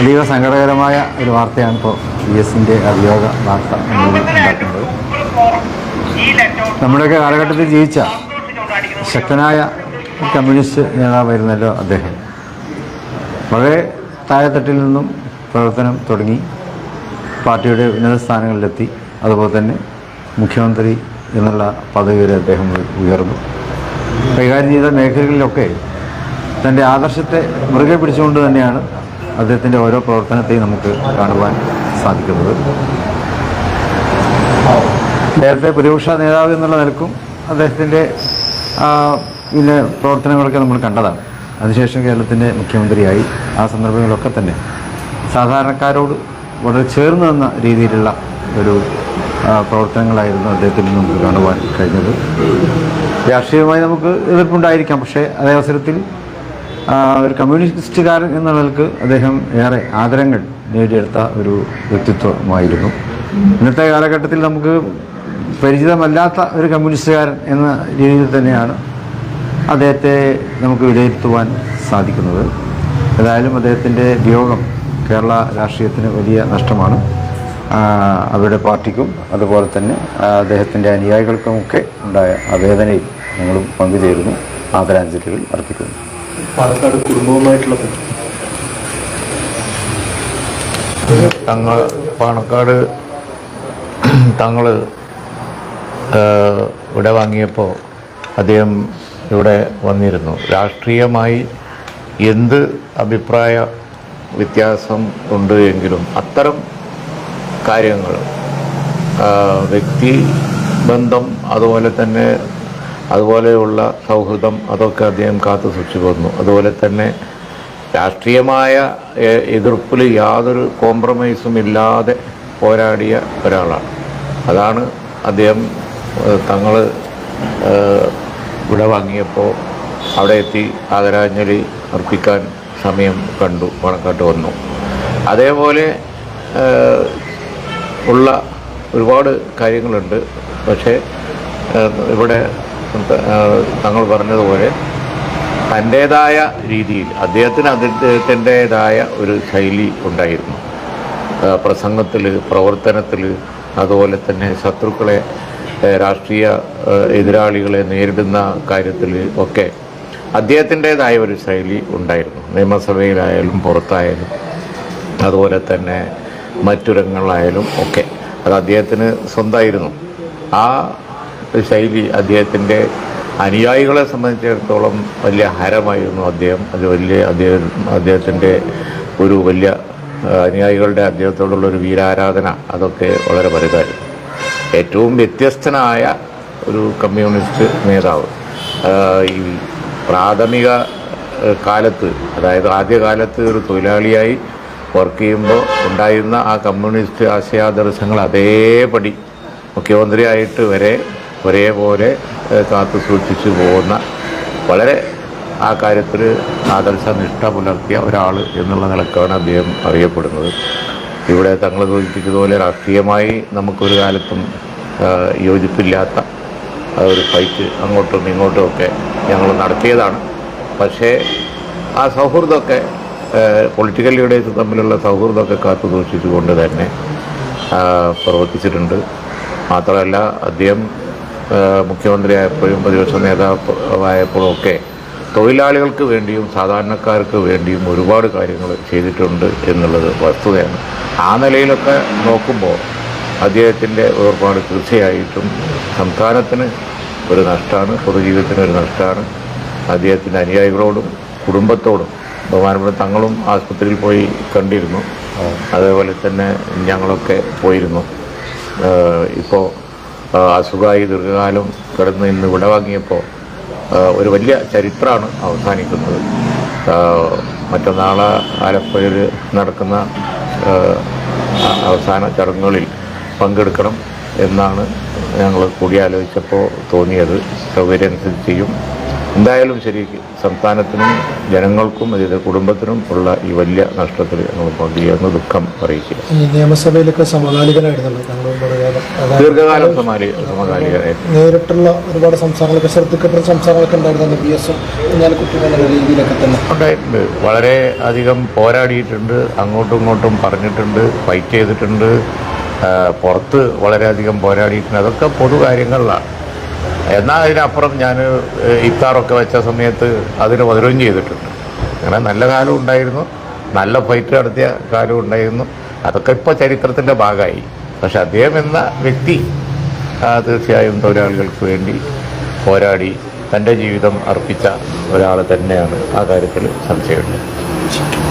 അതീവ സങ്കടകരമായ ഒരു വാർത്തയാണ് ഇപ്പോൾ വി എസിന്റെ അഭിയോഗ വാർത്ത ഉണ്ടാക്കുന്നത്. നമ്മുടെയൊക്കെ കാലഘട്ടത്തിൽ ജീവിച്ച ശക്തനായ കമ്മ്യൂണിസ്റ്റ് നേതാവായിരുന്നല്ലോ അദ്ദേഹം. വളരെ താഴെത്തട്ടിൽ നിന്നും പ്രവർത്തനം തുടങ്ങി പാർട്ടിയുടെ ഉന്നത സ്ഥാനങ്ങളിലെത്തി അതുപോലെ തന്നെ മുഖ്യമന്ത്രി എന്നുള്ള പദവി വരെ അദ്ദേഹം ഉയർന്നു. കൈകാര്യം ചെയ്ത മേഖലകളിലൊക്കെ തന്റെ ആദർശത്തെ മുറുകെ പിടിച്ചുകൊണ്ട് തന്നെയാണ് അദ്ദേഹത്തിന്റെ ഓരോ പ്രവർത്തനത്തെയും നമുക്ക് കാണുവാൻ സാധിക്കുന്നത്. നേരത്തെ പ്രതിപക്ഷ നേതാവ് എന്നുള്ള നിലക്കും അദ്ദേഹത്തിന്റെ പിന്നെ പ്രവർത്തനങ്ങളൊക്കെ നമ്മൾ കണ്ടതാണ്. അതിനുശേഷം കേരളത്തിന്റെ മുഖ്യമന്ത്രിയായി. ആ സന്ദർഭങ്ങളിലൊക്കെ തന്നെ സാധാരണക്കാരോട് വളരെ ചേർന്ന് നിന്ന രീതിയിലുള്ള ഒരു പ്രവർത്തനങ്ങളായിരുന്നു അദ്ദേഹത്തിൽ നിന്ന് നമുക്ക് കാണുവാൻ കഴിഞ്ഞത്. രാഷ്ട്രീയമായി നമുക്ക് എതിർപ്പുണ്ടായിരിക്കാം. പക്ഷേ അതേ അവസരത്തിൽ ഒരു കമ്മ്യൂണിസ്റ്റുകാരൻ എന്ന നിലയ്ക്ക് അദ്ദേഹം ഏറെ ആദരങ്ങൾ നേടിയെടുത്ത ഒരു വ്യക്തിത്വമായിരുന്നു. ഇന്നത്തെ കാലഘട്ടത്തിൽ നമുക്ക് പരിചിതമല്ലാത്ത ഒരു കമ്മ്യൂണിസ്റ്റുകാരൻ എന്ന രീതിയിൽ തന്നെയാണ് അദ്ദേഹത്തെ നമുക്ക് വിലയിരുത്തുവാൻ സാധിക്കുന്നത്. ഏതായാലും അദ്ദേഹത്തിന്റെ വിയോഗം കേരള രാഷ്ട്രീയത്തിന് വലിയ നഷ്ടമാണ്. അവരുടെ പാർട്ടിക്കും അതുപോലെ തന്നെ അദ്ദേഹത്തിന്റെ അനുയായികൾക്കുമൊക്കെ ഉണ്ടായ ആ വേദനയിൽ ഞങ്ങളും പങ്കുചേരുന്നു. ആദരാഞ്ജലികൾ അർപ്പിക്കുന്നു. പാലക്കാട് കുടുംബവുമായിട്ടുള്ള തങ്ങൾ പാണക്കാട് തങ്ങൾ ഇവിടെ വാങ്ങിയപ്പോൾ അദ്ദേഹം ഇവിടെ വന്നിരുന്നു. രാഷ്ട്രീയമായി എന്ത് അഭിപ്രായ വ്യത്യാസം ഉണ്ട് എങ്കിലും അത്തരം കാര്യങ്ങൾ വ്യക്തി ബന്ധം അതുപോലെ തന്നെ അതുപോലെയുള്ള സൗഹൃദം അതൊക്കെ അദ്ദേഹം കാത്തു സൂക്ഷിച്ചു വന്നു അതുപോലെ തന്നെ രാഷ്ട്രീയമായ എതിർപ്പിൽ യാതൊരു കോംപ്രമൈസും ഇല്ലാതെ പോരാടിയ ഒരാളാണ്. അതാണ് അദ്ദേഹം തങ്ങൾ ഇവിടെ വാങ്ങിയപ്പോൾ അവിടെ എത്തി ആദരാഞ്ജലി അർപ്പിക്കാൻ സമയം കണ്ടു പണക്കാട്ട് വന്നു. അതേപോലെ ഉള്ള ഒരുപാട് കാര്യങ്ങളുണ്ട്. പക്ഷേ ഇവിടെ തങ്ങൾ പറഞ്ഞതുപോലെ തന്റേതായ രീതിയിൽ അദ്ദേഹത്തിന് അദ്ദേഹത്തിന്റേതായ ഒരു ശൈലി ഉണ്ടായിരുന്നു. പ്രസംഗത്തിൽ പ്രവർത്തനത്തിൽ അതുപോലെ തന്നെ ശത്രുക്കളെ രാഷ്ട്രീയ എതിരാളികളെ നേരിടുന്ന കാര്യത്തിൽ ഒക്കെ അദ്ദേഹത്തിന്റേതായ ഒരു ശൈലി ഉണ്ടായിരുന്നു. നിയമസഭയിലായാലും പുറത്തായാലും അതുപോലെ തന്നെ മറ്റുരങ്ങളിലായാലും ഒക്കെ. അത് അദ്ദേഹത്തിന് സ്വന്തമായിരുന്നു ആ ശൈലി അദ്ദേഹത്തിന്റെ അനുയായികളെ സംബന്ധിച്ചിടത്തോളം വലിയ ഹരമായിരുന്നു അദ്ദേഹം. അത് വലിയ അദ്ദേഹം അദ്ദേഹത്തിന്റെ ഒരു വലിയ അനുയായികളുടെ അദ്ദേഹത്തോടുള്ള ഒരു വീരാരാധന. അതൊക്കെ വളരെ വലുതായിരുന്നു ഏറ്റവും വ്യത്യസ്തനായ ഒരു കമ്മ്യൂണിസ്റ്റ് നേതാവ്. ഈ പ്രാഥമിക കാലത്ത് അതായത് ആദ്യകാലത്ത് ഒരു തൊഴിലാളിയായി വർക്ക് ചെയ്യുമ്പോൾ ഉണ്ടായിരുന്ന ആ കമ്മ്യൂണിസ്റ്റ് ആശയാദർശങ്ങൾ അതേപടി മുഖ്യമന്ത്രിയായിട്ട് വരെ ഒരേപോലെ കാത്തു സൂക്ഷിച്ചു പോകുന്ന വളരെ ആ കാര്യത്തിൽ ആദർശനിഷ്ഠ പുലർത്തിയ ഒരാൾ എന്നുള്ള നിലക്കാണ് അദ്ദേഹം അറിയപ്പെടുന്നത്. ഇവിടെ തങ്ങൾ സൂചിപ്പിച്ചതുപോലെ രാഷ്ട്രീയമായി നമുക്കൊരു കാലത്തും യോജിപ്പില്ലാത്ത ഒരു ഫൈറ്റ് അങ്ങോട്ടും ഇങ്ങോട്ടും ഒക്കെ ഞങ്ങൾ നടത്തിയതാണ്. പക്ഷേ ആ സൗഹൃദമൊക്കെ പൊളിറ്റിക്കൽ ലീഡേഴ്സ് തമ്മിലുള്ള സൗഹൃദമൊക്കെ കാത്തു സൂക്ഷിച്ചുകൊണ്ട് തന്നെ പ്രവർത്തിച്ചിട്ടുണ്ട്. മാത്രമല്ല അദ്ദേഹം മുഖ്യമന്ത്രിയായപ്പോഴും പ്രതിപക്ഷ നേതാവായപ്പോഴും ഒക്കെ തൊഴിലാളികൾക്ക് വേണ്ടിയും സാധാരണക്കാർക്ക് വേണ്ടിയും ഒരുപാട് കാര്യങ്ങൾ ചെയ്തിട്ടുണ്ട് എന്നുള്ളത് വസ്തുതയാണ്. ആ നിലയിലൊക്കെ നോക്കുമ്പോൾ അദ്ദേഹത്തിന്റെ വേർപാട് തീർച്ചയായിട്ടും സംസ്ഥാനത്തിന് ഒരു നഷ്ടമാണ് പൊതുജീവിതത്തിന് ഒരു നഷ്ടമാണ്. അദ്ദേഹത്തിന്റെ അനുയായികളോടും കുടുംബത്തോടും ബഹുമാനപ്പെട്ട തങ്ങളും ആസ്പത്രിയിൽ പോയി കണ്ടിരുന്നു. അതേപോലെ തന്നെ ഞങ്ങളൊക്കെ പോയിരുന്നു. ഇപ്പോൾ അസുഖമായി ദീർഘകാലം കിടന്ന് ഇന്ന് വിടവാങ്ങിയപ്പോൾ ഒരു വലിയ ചരിത്രമാണ് അവസാനിക്കുന്നത്. മറ്റന്നാളെ ആലപ്പുഴയിൽ നടക്കുന്ന അവസാന ചടങ്ങുകളിൽ പങ്കെടുക്കണം എന്നാണ് ഞങ്ങൾ കൂടിയാലോചിച്ചപ്പോൾ തോന്നിയത്. സൗകര്യം അനുസരിച്ച് ചെയ്യും എന്തായാലും ശരി സംസ്ഥാനത്തിനും ജനങ്ങൾക്കും അതിന്റെ കുടുംബത്തിനും ഉള്ള ഈ വലിയ നഷ്ടത്തിൽ ഞങ്ങൾ പങ്കുചേർന്ന് ദുഃഖം അറിയിക്കുക. നിയമസഭയിലൊക്കെ സമകാലികനായിരുന്നു ദീർഘകാലം നേരിട്ടുള്ള ഒരുപാട് സംസ്ഥാനങ്ങളൊക്കെ ശ്രദ്ധിക്കപ്പെട്ട സംസ്ഥാനങ്ങളൊക്കെ ഉണ്ടായിരുന്നു ബി എസ് കുഞ്ഞാലിക്കുട്ടി എന്നുള്ള രീതിയിലൊക്കെ തന്നെ. ഉണ്ടായിട്ടുണ്ട്. വളരെ അധികം പോരാടിയിട്ടുണ്ട് അങ്ങോട്ടും ഇങ്ങോട്ടും പറഞ്ഞിട്ടുണ്ട് ഫൈറ്റ് ചെയ്തിട്ടുണ്ട്. പുറത്ത് വളരെയധികം പോരാടിയിട്ടുണ്ട്. അതൊക്കെ പൊതു കാര്യങ്ങളിലാണ് എന്നാൽ അതിനപ്പുറം ഞാൻ ഇഫ്താറൊക്കെ വെച്ച സമയത്ത് അതിന് വധുരം ചെയ്തിട്ടുണ്ട്. അങ്ങനെ നല്ല കാലം ഉണ്ടായിരുന്നു. നല്ല ഫൈറ്റ് നടത്തിയ കാലം ഉണ്ടായിരുന്നു. അതൊക്കെ ഇപ്പോൾ ചരിത്രത്തിന്റെ ഭാഗമായി. പക്ഷെ അദ്ദേഹം എന്ന വ്യക്തി തീർച്ചയായും തൊഴിലാളികൾക്ക് വേണ്ടി പോരാടി തന്റെ ജീവിതം അർപ്പിച്ച ഒരാൾ തന്നെയാണ് ആ കാര്യത്തിൽ സംശയമുണ്ട്